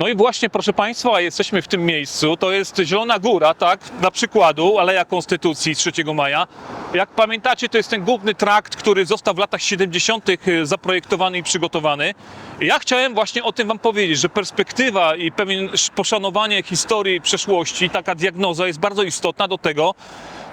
No i właśnie, proszę Państwa, jesteśmy w tym miejscu. To jest Zielona Góra, tak, dla przykładu, Aleja Konstytucji 3 maja. Jak pamiętacie, to jest ten główny trakt, który został w latach 70. zaprojektowany i przygotowany. Ja chciałem właśnie o tym Wam powiedzieć, że perspektywa i pewien poszanowanie historii przeszłości, taka diagnoza jest bardzo istotna do tego,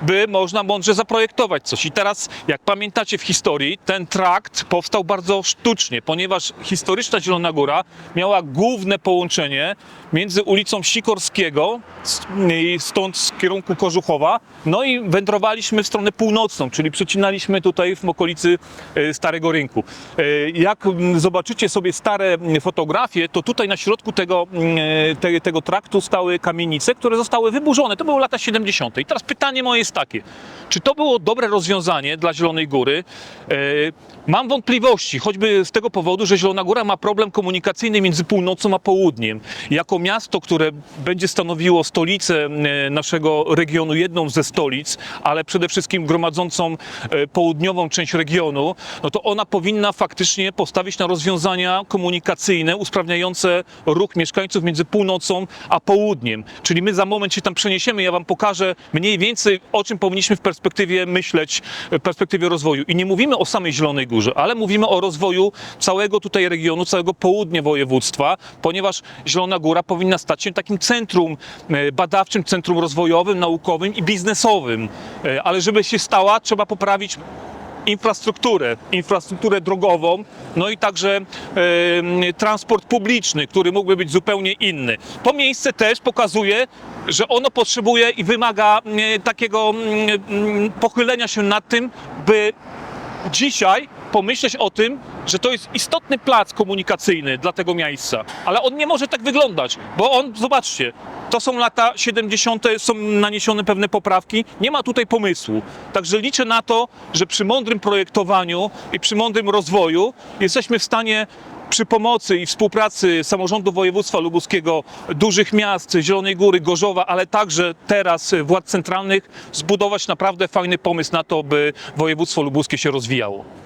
by można mądrze zaprojektować coś. I teraz, jak pamiętacie w historii, ten trakt powstał bardzo sztucznie, ponieważ historyczna Zielona Góra miała główne połączenie między ulicą Sikorskiego, stąd z kierunku Kożuchowa, no i wędrowaliśmy w stronę północną, czyli przecinaliśmy tutaj w okolicy e, Starego Rynku. E, Jak zobaczycie sobie stare fotografie, to tutaj na środku tego, mm, e, te, tego traktu stały kamienice, które zostały wyburzone. To były lata 70. I teraz pytanie moje jest takie, czy to było dobre rozwiązanie dla Zielonej Góry? E, Mam wątpliwości, choćby z tego powodu, że Zielona Góra ma problem komunikacyjny między północą a południem. Jako miasto, które będzie stanowiło stolicę e, naszego regionu, jedną ze stolic, ale przede wszystkim gromadzącą e, południową część regionu, no to ona powinna faktycznie postawić na rozwiązania komunikacyjne usprawniające ruch mieszkańców między północą a południem. Czyli my za moment się tam przeniesiemy, ja wam pokażę mniej więcej o czym powinniśmy w perspektywie myśleć, w perspektywie rozwoju. I nie mówimy o samej Zielonej Górze, ale mówimy o rozwoju całego tutaj regionu, całego południa województwa, ponieważ Zielona Góra powinna stać się takim centrum e, badawczym, centrum rozwojowym, naukowym i biznesowym. E, Ale żeby się stała, trzeba poprawić infrastrukturę, infrastrukturę drogową, no i także transport publiczny, który mógłby być zupełnie inny. To miejsce też pokazuje, że ono potrzebuje i wymaga takiego pochylenia się nad tym, by dzisiaj pomyśleć o tym, że to jest istotny plac komunikacyjny dla tego miejsca. Ale on nie może tak wyglądać, bo on, zobaczcie, to są lata 70., są naniesione pewne poprawki, nie ma tutaj pomysłu. Także liczę na to, że przy mądrym projektowaniu i przy mądrym rozwoju jesteśmy w stanie przy pomocy i współpracy samorządu województwa lubuskiego, dużych miast, Zielonej Góry, Gorzowa, ale także teraz władz centralnych zbudować naprawdę fajny pomysł na to, by województwo lubuskie się rozwijało.